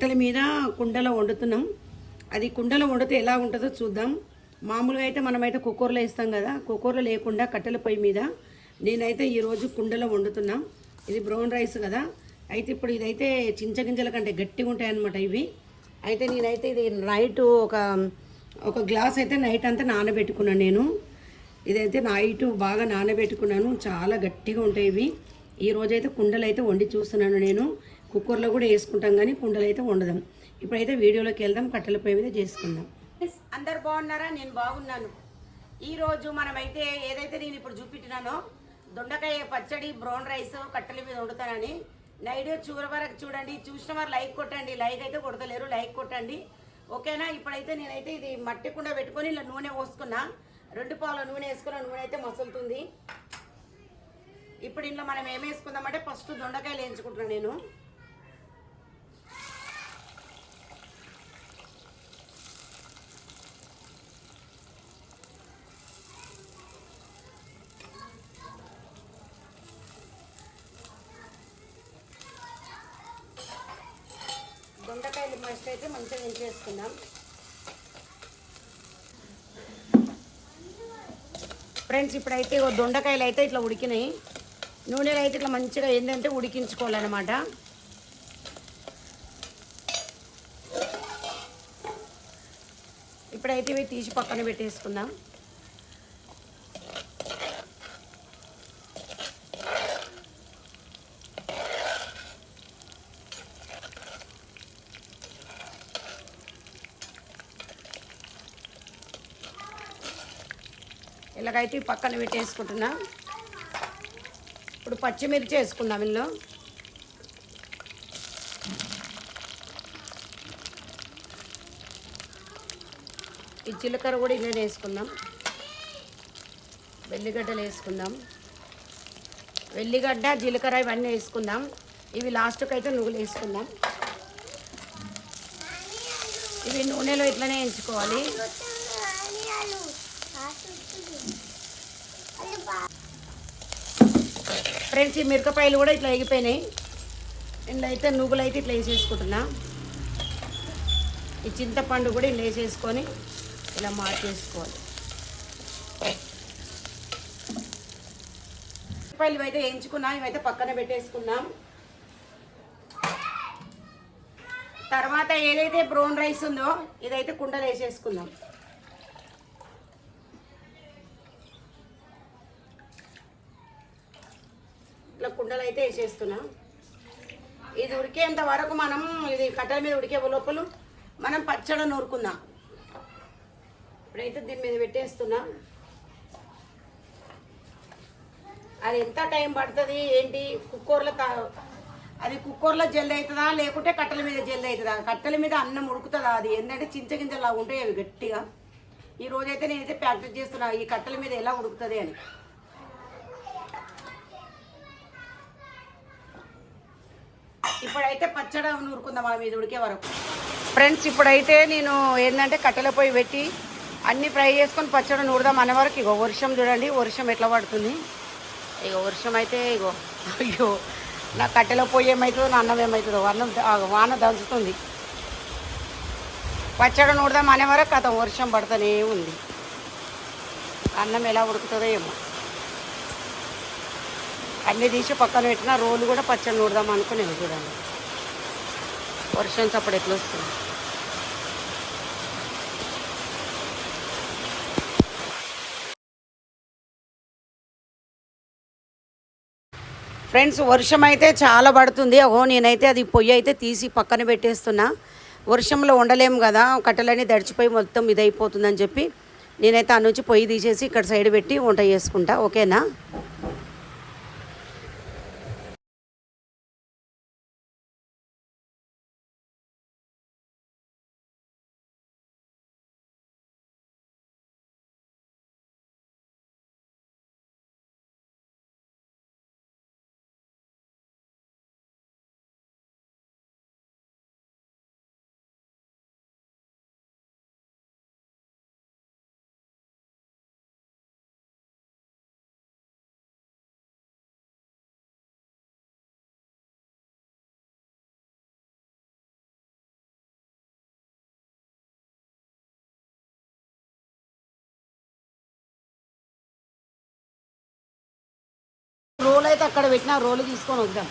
కట్టెల మీద కుండలో వండుతున్నాం. అది కుండలో వండితే ఎలా ఉంటుందో చూద్దాం. మామూలుగా అయితే మనమైతే కుక్కర్లో వేస్తాం కదా కుక్కర్లో లేకుండా కట్టెల పొయ్యి మీద నేనైతే ఈరోజు కుండలో వండుతున్నా. ఇది బ్రౌన్ రైస్ కదా. అయితే ఇప్పుడు ఇదైతే చించగింజల కంటే గట్టిగా ఉంటాయన్నమాట ఇవి. అయితే నేనైతే ఇది నైట్ ఒక ఒక గ్లాస్ అయితే నైట్ అంతా నానబెట్టుకున్నాను నేను. ఇదైతే నైట్ బాగా నానబెట్టుకున్నాను. చాలా గట్టిగా ఉంటాయి ఇవి. ఈ రోజైతే కుండలు అయితే వండి చూస్తున్నాను నేను. కుక్కర్లో కూడా వేసుకుంటాం కానీ కుండలు అయితే వండదాం ఇప్పుడైతే వీడియోలోకి వెళ్దాం కట్టెల పొయ్యి మీద చేసుకుందాం. అందరు బాగున్నారా? నేను బాగున్నాను. ఈరోజు మనమైతే ఏదైతే నేను ఇప్పుడు చూపించినానో దొండకాయ పచ్చడి బ్రౌన్ రైస్ కట్టెల మీద వండుతానని. నైట్ చూర వరకు చూడండి. చూసిన వారు లైక్ కొట్టండి. లైక్ అయితే కొడతలేరు లైక్ కొట్టండి. ఓకేనా? ఇప్పుడైతే నేనైతే ఇది మట్టి కుండ పెట్టుకొని ఇలా నూనె పోసుకున్నా. రెండు పావుల నూనె వేసుకున్న నూనె అయితే మసులుతుంది. ఇప్పుడు ఇంట్లో మనం ఏం వేసుకుందామంటే ఫస్ట్ దొండకాయలు వేయించుకుంటున్నాను నేను. ఫస్ట్ అయితే మంచిగా వేయించేసుకుందాం. ఫ్రెండ్స్ ఇప్పుడైతే దొండకాయలు అయితే ఇట్లా ఉడికినాయి. నూనెలు అయితే ఇట్లా మంచిగా ఏంటంటే ఉడికించుకోవాలన్నమాట. ఇప్పుడైతే ఇవి తీసి పక్కన పెట్టేసుకుందాం. ఇలాగైతే పక్కన పెట్టేసుకుంటున్నా. ఇప్పుడు పచ్చిమిర్చి వేసుకుందాం ఇందులో. ఈ జీలకర్ర కూడా ఇందులో వేసుకుందాం. వెల్లిగడ్డలు వేసుకుందాం. వెల్లిగడ్డ జీలకర్ర ఇవన్నీ వేసుకుందాం. ఇవి లాస్ట్కి అయితే నువ్వులు వేసుకుందాం. ఇవి నూనెలో ఇట్లనే వేయించుకోవాలి. ఫ్రెండ్స్ ఈ మిరపకాయలు కూడా ఇట్లా ఎగిపోయినాయి. నేను అయితే నువ్వులు అయితే ఇట్లా వేసేసుకుంటున్నా. ఈ చింతపండు కూడా ఇలా వేసేసుకొని ఇలా మార్చేసుకోవాలి. మిరపకాయలు ఇవైతే వేయించుకున్నాం ఇవైతే పక్కన పెట్టేసుకున్నాం. తర్వాత ఏదైతే బ్రౌన్ రైస్ ఉందో ఇదైతే కుండలు వేసేసుకుందాం. ఇట్లా కుండలు అయితే వేసేస్తున్నా. ఇది ఉడికేంత వరకు మనం ఇది కట్టెల మీద ఉడికే లోపల మనం పచ్చడి నూరుకుందాం. ఇప్పుడైతే దీని మీద పెట్టేస్తున్నా. అది ఎంత టైం పడుతుంది? ఏంటి? కుక్కర్లో తా- అది కుక్కర్లో జల్ది అవుతుందా? లేకుంటే కట్టెల మీద జల్ది అవుతుందా? కట్టెల మీద అన్నం ఉడుకుతుందా? అది ఏంటంటే చించగింజలాగా ఉంటాయి అవి గట్టిగా. ఈ రోజైతే నేనైతే ప్రాక్టీస్ చేస్తున్నా ఈ కట్టెల మీద ఎలా ఉడుకుతుంది అని. ఇప్పుడైతే పచ్చడి నూరుకుందాం మనం ఇది ఉడికే వరకు. ఫ్రెండ్స్ ఇప్పుడైతే నేను ఏంటంటే కట్టెల పొయ్యి పెట్టి అన్ని ఫ్రై చేసుకొని పచ్చడి నూరుదాం అనే వరకు. ఇగో వర్షం చూడండి వర్షం ఎట్లా పడుతుంది. ఇగో వర్షం అయితే ఇగో అయ్యో నా కట్టెల పొయ్యి ఏమవుతుందో నా అన్నం ఏమవుతుందో అన్నం వాన దంచుతుంది. పచ్చడి నూరుదాం అనే వరకు అతను వర్షం పడుతూనే ఉంది. అన్నం ఎలా ఉడుకుతుందో ఏమో. అన్నీ తీసి పక్కన పెట్టిన రోలు కూడా పచ్చడి నూడదాం అనుకునేది చూడండి. వర్షం చప్పుడు ఎట్లా వస్తుంది? ఫ్రెండ్స్ వర్షం అయితే చాలా పడుతుంది. ఓ నేనైతే అది పొయ్యి అయితే తీసి పక్కన పెట్టేస్తున్నా. వర్షంలో ఉండలేము కదా కట్టెలన్నీ దడిచిపోయి మొత్తం ఇదైపోతుందని చెప్పి నేనైతే ఆ నుంచి పొయ్యి తీసేసి ఇక్కడ సైడ్ పెట్టి వంట చేసుకుంటా. ఓకేనా? రోల్ అయితే అక్కడ పెట్టిన రోలు తీసుకొని వద్దాం.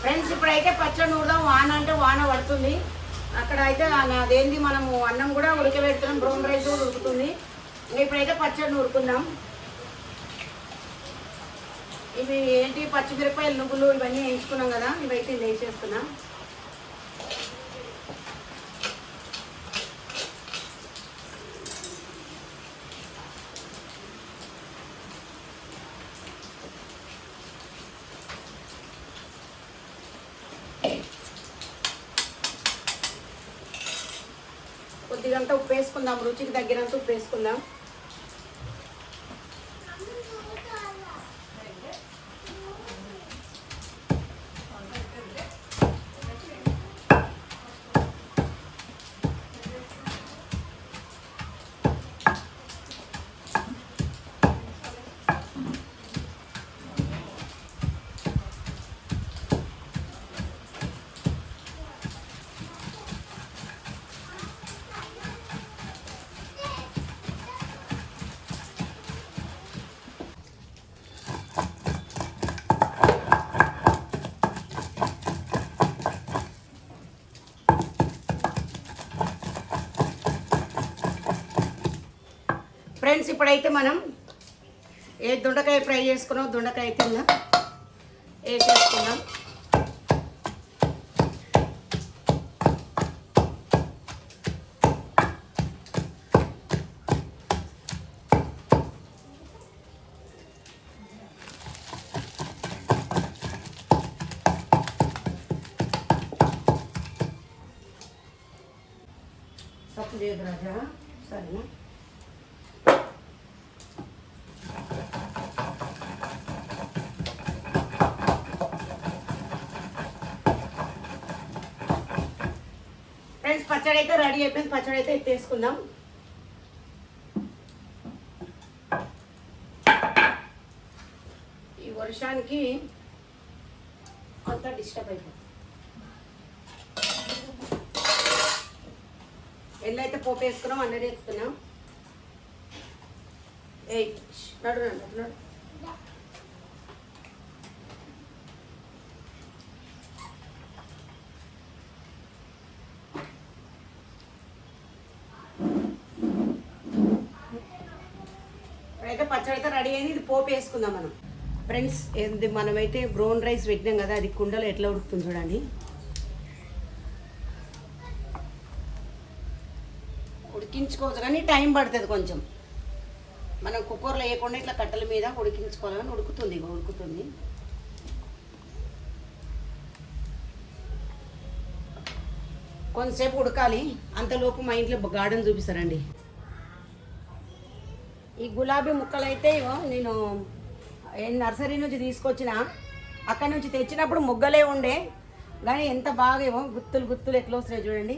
ఫ్రెండ్స్ ఇప్పుడైతే పచ్చడి నూరుదాం. వాన అంటే వాన పడుతుంది. అక్కడ అయితే అదేంది మనము అన్నం కూడా ఉడకబెడుతున్నాం. బ్రౌన్ రైస్ కూడా ఉడుకుతుంది. ఇంకా ఇప్పుడైతే పచ్చడి నూరుకుందాం. ఇవి ఏంటి? పచ్చిమిరపకాయలు నువ్వులు ఇవన్నీ వేయించుకున్నాం కదా. ఇవైతే వేసేస్తున్నాం. కొద్దిగంత ఉప్పు వేసుకుందాం రుచికి తగ్గినంత ఉప్పు వేసుకుందాం ఫ్రెండ్స్ ఇప్పుడైతే మనం ఏ దొండకాయ ఫ్రై చేసుకున్నాం దొండకాయ కింద వేసేసుకున్నాం సప్పు చేయదు రాజా సరేనా ఫ్రెండ్స్ పచ్చడి అయితే రెడీ అయిపోయింది. పచ్చడి అయితే ఎత్తేసుకుందాం. ఈ వర్షానికి అంతా డిస్టర్బ్ అయిపోతుంది. ఎల్లైతే పోపు వేసుకున్నాం అన్నీ వేసుకున్నాం ఏ నడు నడు. పచ్చడితో అయితే రెడీ అయింది. ఇది పోపు వేసుకుందాం మనం. ఫ్రెండ్స్ ఏంది మనమైతే బ్రౌన్ రైస్ పెట్టినాం కదా అది కుండలో ఎట్లా ఉడుకుతుంది చూడండి. ఉడికించుకోవచ్చు కానీ టైం పడుతుంది కొంచెం. మనం కుక్కర్లో వేయకుండా ఇట్లా కట్టెల మీద ఉడికించుకోవాలి కానీ ఉడుకుతుంది ఉడుకుతుంది. కొంతసేపు ఉడకాలి. అంతలోపు మా ఇంట్లో గార్డెన్ చూపిస్తారండి. ఈ గులాబీ ముక్కలైతే నేను నర్సరీ నుంచి తీసుకొచ్చిన అక్కడ నుంచి తెచ్చినప్పుడు మొగ్గలే ఉండే కానీ ఎంత బాగా ఏమో గుత్తులు గుత్తులు ఎట్లా వస్తున్నాయి చూడండి.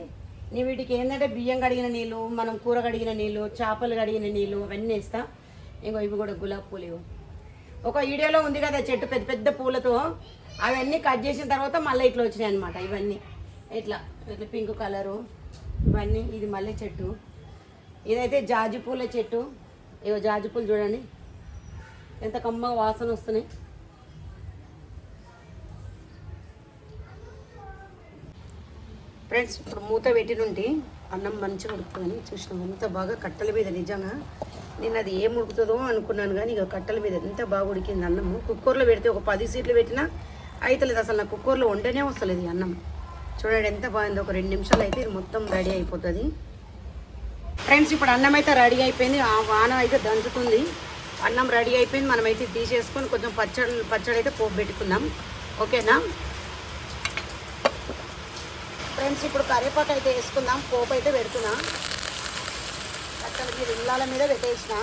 నీ వీటికి ఏంటంటే బియ్యం కడిగిన నీళ్ళు మనం కూర కడిగిన నీళ్ళు చేపలు కడిగిన నీళ్ళు అవన్నీ ఇస్తా ఇంకో ఇవి కూడా గులాబీ పూలు ఒక వీడియోలో ఉంది కదా చెట్టు పెద్ద పెద్ద పూలతో అవన్నీ కట్ చేసిన తర్వాత మళ్ళీ ఇట్లా వచ్చినాయి అనమాట ఇవన్నీ. ఇట్లా ఇట్లా పింక్ కలరు ఇవన్నీ ఇది మల్లె చెట్టు. ఇదైతే జాజి పూల చెట్టు. ఇగో జాజి పూలు చూడండి. ఎంత కమ్మగా వాసన వస్తున్నాయి. ఫ్రెండ్స్ ఇప్పుడు మూత పెట్టినుండి అన్నం మంచిగా ఉడుకుతుందని చూసినాం. ఎంత బాగా కట్టెల మీద నిజంగా. నేను అది ఏం ఉడుకుతుందో అనుకున్నాను కానీ ఇక కట్టెల మీద ఎంత బాగా ఉడికింది అన్నము. కుక్కర్లో పెడితే ఒక పది సీట్లు పెట్టినా అయితలేదు. అసలు నా కుక్కర్లో వండనే వస్తలేదు అన్నం. చూడండి ఎంత బాగుంది. ఒక రెండు నిమిషాలు అయితే ఇది మొత్తం రెడీ అయిపోతుంది. ఫ్రెండ్స్ ఇప్పుడు అన్నం అయితే రెడీ అయిపోయింది. ఆ వాన అయితే దంచుతుంది. అన్నం రెడీ అయిపోయింది. మనం అయితే తీసేసుకొని కొంచెం పచ్చడి పచ్చడి అయితే పోపు పెట్టుకుందాం. ఓకేనా? ఫ్రెండ్స్ ఇప్పుడు కరివేపాకు అయితే వేసుకుందాం. పోపు అయితే పెడుతున్నా. అక్కడ మీరు ఇళ్ళాల మీద పెట్టేసిన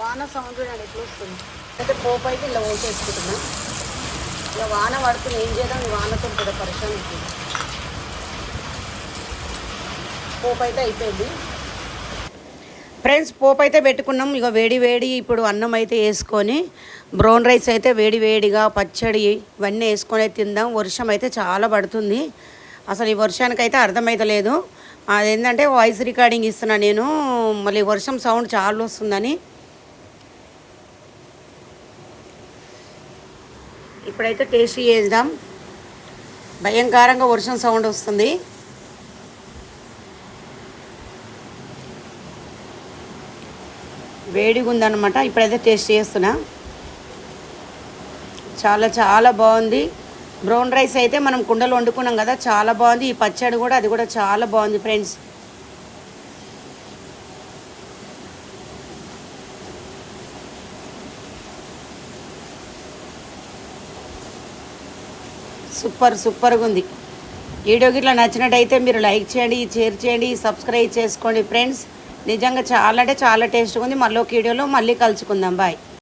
వాన సౌండ్ చూడండి ఎట్లా వస్తుంది. అయితే పోపు అయితే ఇలా వేసేసుకుంటున్నా ఇలా వాన పడుతుంది. ఏం చేద్దాం? వానతో కూడా పరిశ్రమ పోపు అయితే అయిపోయింది. ఫ్రెండ్స్ పోపు అయితే పెట్టుకున్నాం. ఇక వేడి వేడి ఇప్పుడు అన్నం అయితే వేసుకొని బ్రౌన్ రైస్ అయితే వేడి వేడిగా పచ్చడి ఇవన్నీ వేసుకొని తిందాం. వర్షం అయితే చాలా పడుతుంది. అసలు ఈ వర్షానికి అయితే అర్థమైతలేదు. అదేంటంటే వాయిస్ రికార్డింగ్ ఇస్తున్నా నేను. మళ్ళీ వర్షం సౌండ్ చాలా వస్తుందని. ఇప్పుడైతే టేస్ట్ చేద్దాం. భయంకరంగా వర్షం సౌండ్ వస్తుంది. వేడిగా ఉందన్నమాట ఇప్పుడైతే టేస్ట్ చేస్తున్నా. చాలా చాలా బాగుంది. బ్రౌన్ రైస్ అయితే మనం కుండలో వండుకున్నాం కదా చాలా బాగుంది. ఈ పచ్చడి కూడా అది కూడా చాలా బాగుంది ఫ్రెండ్స్. సూపర్ సూపర్గా ఉంది. వీడియోకి గిట్లా నచ్చినట్టయితే మీరు లైక్ చేయండి షేర్ చేయండి సబ్స్క్రైబ్ చేసుకోండి ఫ్రెండ్స్. నిజంగా చాలా అంటే చాలా టేస్ట్గా ఉంది. మళ్ళీ ఒక వీడియోలో మళ్ళీ కలుసుకుందాం. బాయ్.